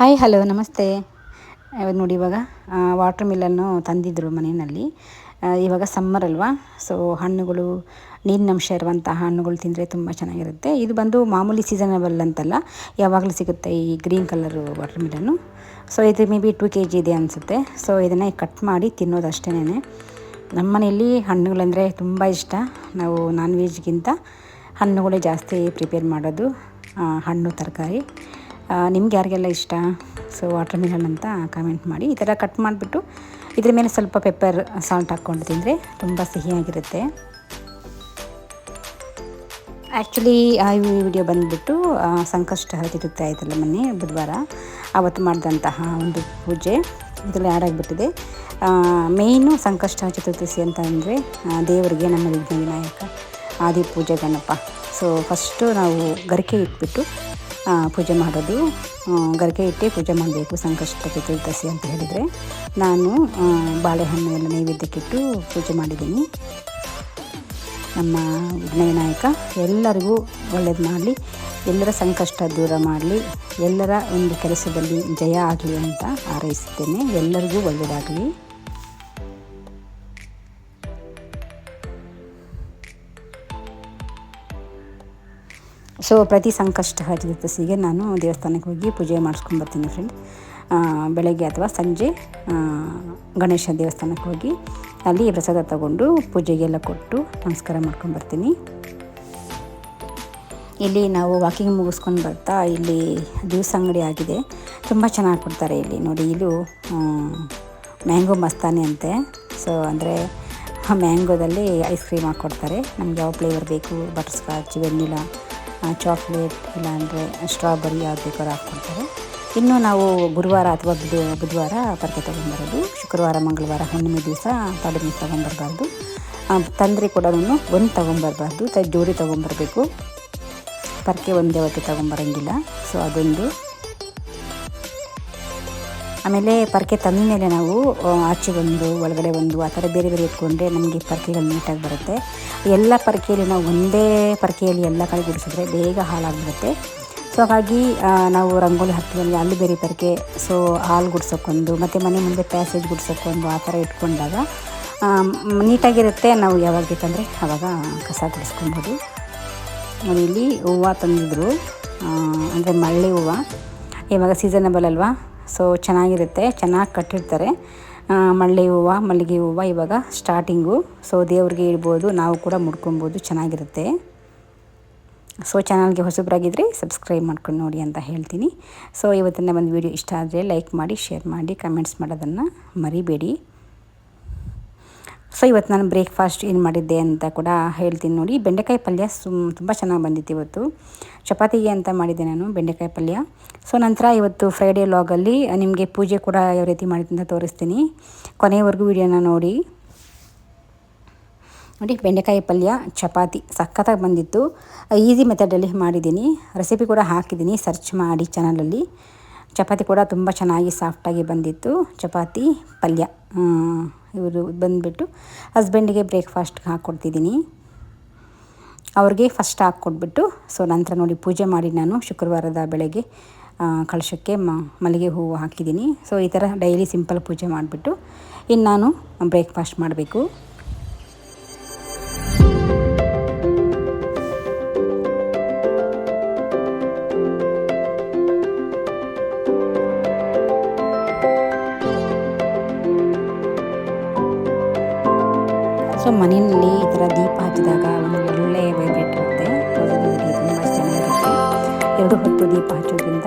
Hi, hello, ನಮಸ್ತೆ. ಇವಾಗ ನೋಡಿ, ಇವಾಗ ವಾಟ್ರ್ ಮಿಲನ್ನು ತಂದಿದ್ದರು ಮನೆಯಲ್ಲಿ. ಇವಾಗ ಸಮ್ಮರ್ ಅಲ್ವಾ? ಸೊ ಹಣ್ಣುಗಳು, ನೀರಿನಂಶ ಇರುವಂಥ ಹಣ್ಣುಗಳು ತಿಂದರೆ ತುಂಬ ಚೆನ್ನಾಗಿರುತ್ತೆ. ಇದು ಬಂದು ಮಾಮೂಲಿ ಸೀಸನಬಲ್ ಅಂತಲ್ಲ. ಯಾವಾಗಲೂ ಸಿಗುತ್ತೆ ಈ ಗ್ರೀನ್ ಕಲರು ವಾಟ್ರ್ ಮಿಲನ್ನು ಸೊ ಇದು maybe two K G ಇದೆ ಅನಿಸುತ್ತೆ. ಸೊ ಇದನ್ನು ಕಟ್ ಮಾಡಿ ತಿನ್ನೋದು ಅಷ್ಟೇನೆ ನಮ್ಮ ಮನೆಯಲ್ಲಿ ಹಣ್ಣುಗಳಂದರೆ ತುಂಬ ಇಷ್ಟ. ನಾವು ನಾನ್ ವೆಜ್ಗಿಂತ ಹಣ್ಣುಗಳೇ ಜಾಸ್ತಿ ಪ್ರಿಪೇರ್ ಮಾಡೋದು ಹಣ್ಣು, ತರಕಾರಿ. ನಿಮ್ಗೆ ಯಾರಿಗೆಲ್ಲ ಇಷ್ಟ? ಸೊ ವಾಟರ್ ಮಿಲನ್ ಅಂತ ಕಾಮೆಂಟ್ ಮಾಡಿ. ಈ ಥರ ಕಟ್ ಮಾಡಿಬಿಟ್ಟು ಇದ್ರ ಮೇಲೆ ಸ್ವಲ್ಪ ಪೆಪ್ಪರ್ ಸಾಲ್ಟ್ ಹಾಕ್ಕೊಂಡು ತಿಂದರೆ ತುಂಬ ಸಿಹಿಯಾಗಿರುತ್ತೆ. ಆ್ಯಕ್ಚುಲಿ ಈ ವಿಡಿಯೋ ಬಂದುಬಿಟ್ಟು ಸಂಕಷ್ಟ ಹರಿದಿರುತ್ತೆ ಆಯ್ತಲ್ಲ ಮೊನ್ನೆ ಬುಧವಾರ. ಆವತ್ತು ಮಾಡಿದಂತಹ ಒಂದು ಪೂಜೆ. ಇದರಲ್ಲಿ ಆಗಿಬಿಟ್ಟಿದೆ ಮೇಯ್ನು ಸಂಕಷ್ಟ ಚತುರ್ದಶಿ ಅಂತ ಅಂದರೆ ದೇವರಿಗೆ ನಮ್ಮ ವಿಘ್ನ ವಿನಾಯಕ ಆದಿ ಪೂಜೆ ಗಣಪ. ಸೊ ಫಸ್ಟು ನಾವು ಗರಿಕೆ ಇಟ್ಬಿಟ್ಟು ಪೂಜೆ ಮಾಡೋದು ಗರಿಕೆ ಇಟ್ಟೆ ಪೂಜೆ ಮಾಡಬೇಕು ಸಂಕಷ್ಟ ಚತುರ್ದಶಿ ಅಂತ ಹೇಳಿದರೆ. ನಾನು ಬಾಳೆಹಣ್ಣು ಎಲ್ಲ ನೈವೇದ್ಯಕ್ಕಿಟ್ಟು ಪೂಜೆ ಮಾಡಿದ್ದೀನಿ. ನಮ್ಮ ವಿಘ್ನವಿನಾಯಕ ಎಲ್ಲರಿಗೂ ಒಳ್ಳೇದು ಮಾಡಲಿ, ಎಲ್ಲರ ಸಂಕಷ್ಟ ದೂರ ಮಾಡಲಿ, ಎಲ್ಲರ ಒಂದು ಕೆಲಸದಲ್ಲಿ ಜಯ ಆಗಲಿ ಅಂತ ಹಾರೈಸುತ್ತೇನೆ. ಎಲ್ಲರಿಗೂ ಒಳ್ಳೆಯದಾಗಲಿ ಸೊ ಪ್ರತಿ ಸಂಕಷ್ಟ ಚತುರ್ದಶಿಗೆ ನಾನು ದೇವಸ್ಥಾನಕ್ಕೆ ಹೋಗಿ ಪೂಜೆ ಮಾಡಿಸ್ಕೊಂಡು ಬರ್ತೀನಿ ಫ್ರೆಂಡ್ ಬೆಳಗ್ಗೆ ಅಥವಾ ಸಂಜೆ ಗಣೇಶ ದೇವಸ್ಥಾನಕ್ಕೆ ಹೋಗಿ ಅಲ್ಲಿ ಪ್ರಸಾದ ತಗೊಂಡು ಪೂಜೆಗೆಲ್ಲ ಕೊಟ್ಟು ನಮಸ್ಕಾರ ಮಾಡ್ಕೊಂಡು ಬರ್ತೀನಿ. ಇಲ್ಲಿ ನಾವು ವಾಕಿಂಗ್ ಮುಗಿಸ್ಕೊಂಡು ಬರ್ತಾ ಇಲ್ಲಿ ಜ್ಯೂಸ್ ಅಂಗಡಿ ಆಗಿದೆ. ತುಂಬ ಚೆನ್ನಾಗಿ ಕೊಡ್ತಾರೆ ಇಲ್ಲಿ. ನೋಡಿ ಇದು ಮ್ಯಾಂಗೋ ಮಸ್ತಾನೆ ಅಂತೆ. ಸೊ ಅಂದರೆ ಮ್ಯಾಂಗೋದಲ್ಲಿ ಐಸ್ ಕ್ರೀಮ್ ಹಾಕ್ಕೊಡ್ತಾರೆ ನಮ್ಗೆ ಯಾವ ಫ್ಲೇವರ್ ಬೇಕು? ಬಟರ್ಸ್ಕಾಚ್ ವೆನಿಲಾ ಚಾಕ್ಲೇಟ್ ಇಲ್ಲಾಂದರೆ ಸ್ಟ್ರಾಬೆರಿ ಯಾವ್ದು ಬೇಕಾದ್ರೂ ಹಾಕ್ಕೊಡ್ತಾರೆ. ಇನ್ನು ನಾವು ಗುರುವಾರ ಅಥವಾ ಬುಧ, ಬುಧವಾರ ಪರ್ಕೆ ತೊಗೊಂಬರೋದು ಶುಕ್ರವಾರ, ಮಂಗಳವಾರ, ಹುಣ್ಣಿಮೆ ದಿವಸ ಪಾಡಿ ಮೀನು ತಂದ್ರಿ ಕೂಡ ಒಂದು ತೊಗೊಂಬರ್ಬಾರ್ದು ತ, ಜೋಡಿ ತೊಗೊಂಬರ್ಬೇಕು ಪರ್ಕೆ ಒಂದೇ ಹೊತ್ತು ತೊಗೊಂಬರಂಗಿಲ್ಲ ಸೊ ಅದೊಂದು. ಆಮೇಲೆ ಪರ್ಕೆ ತಂದ ಮೇಲೆ ನಾವು ಆಚೆ ಒಂದು ಒಳಗಡೆ ಒಂದು ಆ ಥರ ಬೇರೆ ಬೇರೆ ಇಟ್ಕೊಂಡ್ರೆ ನಮಗೆ ಪರ್ಕೆಗಳು ನೀಟಾಗಿ ಬರುತ್ತೆ. ಎಲ್ಲ ಪರ್ಕೆಯಲ್ಲಿ ನಾವು ಒಂದೇ ಪರ್ಕೆಯಲ್ಲಿ ಎಲ್ಲ ಕಡೆ ಗುಡಿಸಿದ್ರೆ ಬೇಗ ಹಾಳಾಗ್ಬಿಡುತ್ತೆ. ಸೊ ಹಾಗಾಗಿ ನಾವು ರಂಗೋಲಿ ಹಾಕ್ತೀವಿ ಅಲ್ಲಿ ಬೇರೆ ಪರ್ಕೆ ಸೊ ಹಾಲು ಗುಡ್ಸೋಕ್ಕೊಂದು, ಮತ್ತು ಮನೆ ಮುಂದೆ ಪ್ಯಾಸೇಜ್ ಗುಡ್ಸೋಕ್ಕೊಂದು ಆ ಥರ ಇಟ್ಕೊಂಡಾಗ ನೀಟಾಗಿರುತ್ತೆ ನಾವು ಯಾವಾಗ ಬೇಕಂದರೆ ಆವಾಗ ಕಸ ಗುಡಿಸ್ಕೊಬೋದು. ಮನೆಯಲ್ಲಿ ಹೂವು ತಂದಿದ್ರು. ಅಂದರೆ ಮಳ್ಳಿ ಹೂವು. ಇವಾಗ ಸೀಸನಬಲ್ ಅಲ್ವಾ? ಸೊ ಚೆನ್ನಾಗಿರುತ್ತೆ, ಚೆನ್ನಾಗಿ ಕಟ್ಟಿರ್ತಾರೆ. ಮಳ್ಳಿ ಹೂವು, ಮಲ್ಲಿಗೆ ಹೂವು ಇವಾಗ ಸ್ಟಾರ್ಟಿಂಗು ಸೊ ದೇವ್ರಿಗೆ ಇಡ್ಬೋದು ನಾವು ಕೂಡ ಮುಡ್ಕೊಬೋದು, ಚೆನ್ನಾಗಿರುತ್ತೆ. ಸೊ ಚಾನಲ್ಗೆ ಹೊಸಬ್ರಾಗಿದ್ದರೆ ಸಬ್ಸ್ಕ್ರೈಬ್ ಮಾಡ್ಕೊಂಡು ನೋಡಿ ಅಂತ ಹೇಳ್ತೀನಿ. ಸೊ ಇವತ್ತಿನ ಒಂದು ವೀಡಿಯೋ ಇಷ್ಟ ಆದರೆ ಲೈಕ್ ಮಾಡಿ ಶೇರ್ ಮಾಡಿ ಕಮೆಂಟ್ಸ್ ಮಾಡೋದನ್ನು ಮರಿಬೇಡಿ. ಸೊ ಇವತ್ತು ನಾನು ಬ್ರೇಕ್ಫಾಸ್ಟ್ ಏನು ಮಾಡಿದ್ದೆ ಅಂತ ಕೂಡ ಹೇಳ್ತೀನಿ ನೋಡಿ. ಬೆಂಡೆಕಾಯಿ ಪಲ್ಯ ಸುಮ್ ತುಂಬ ಚೆನ್ನಾಗಿ ಬಂದಿತ್ತು ಇವತ್ತು. ಚಪಾತಿಗೆ ಅಂತ ಮಾಡಿದ್ದೆ ನಾನು ಬೆಂಡೆಕಾಯಿ ಪಲ್ಯ. ಸೊ ನಂತರ ಇವತ್ತು ಫ್ರೈಡೇ ಲಾಗಲ್ಲಿ ನಿಮಗೆ ಪೂಜೆ ಕೂಡ ಯಾವ ರೀತಿ ಮಾಡಿದ್ದಂತ ತೋರಿಸ್ತೀನಿ. ಕೊನೆಯವರೆಗೂ ವಿಡಿಯೋನ ನೋಡಿ. ನೋಡಿ, ಬೆಂಡೆಕಾಯಿ ಪಲ್ಯ, ಚಪಾತಿ ಸಖತ್ತಾಗಿ ಬಂದಿತ್ತು. ಈಸಿ ಮೆಥಡಲ್ಲಿ ಮಾಡಿದ್ದೀನಿ. ರೆಸಿಪಿ ಕೂಡ ಹಾಕಿದ್ದೀನಿ ಸರ್ಚ್ ಮಾಡಿ ಚಾನಲಲ್ಲಿ ಚಪಾತಿ ಕೂಡ ತುಂಬ ಚೆನ್ನಾಗಿ ಸಾಫ್ಟಾಗಿ ಬಂದಿತ್ತು. ಚಪಾತಿ, ಪಲ್ಯ. ಇವರು ಬಂದುಬಿಟ್ಟು ಹಸ್ಬೆಂಡಿಗೆ ಬ್ರೇಕ್ಫಾಸ್ಟ್ಗೆ ಹಾಕ್ಕೊಡ್ತಿದ್ದೀನಿ ಅವ್ರಿಗೆ ಫಸ್ಟ್ ಹಾಕ್ಕೊಟ್ಬಿಟ್ಟು ಸೊ ನಂತರ ನೋಡಿ ಪೂಜೆ ಮಾಡಿ ನಾನು ಶುಕ್ರವಾರದ ಬೆಳಗ್ಗೆ ಕಳಶಕ್ಕೆ ಮಲ್ಲಿಗೆ ಹೂವು ಹಾಕಿದ್ದೀನಿ. ಸೊ ಈ ಥರ ಡೈಲಿ ಸಿಂಪಲ್ ಪೂಜೆ ಮಾಡಿಬಿಟ್ಟು, ಇನ್ನು ನಾನು ಬ್ರೇಕ್ಫಾಸ್ಟ್ ಮಾಡಬೇಕು. ಸೊ ಮನೆಯಲ್ಲಿ ಈ ಥರ ದೀಪ ಹಚ್ಚಿದಾಗ ಒಂದು ಒಳ್ಳೆಯ ವೈಬ್ರೇಟ್ ಇರುತ್ತೆ. ತುಂಬ ಚೆನ್ನಾಗಿರುತ್ತೆ. ಎರಡು ಹೊತ್ತು ದೀಪ ಹಚ್ಚೋದ್ರಿಂದ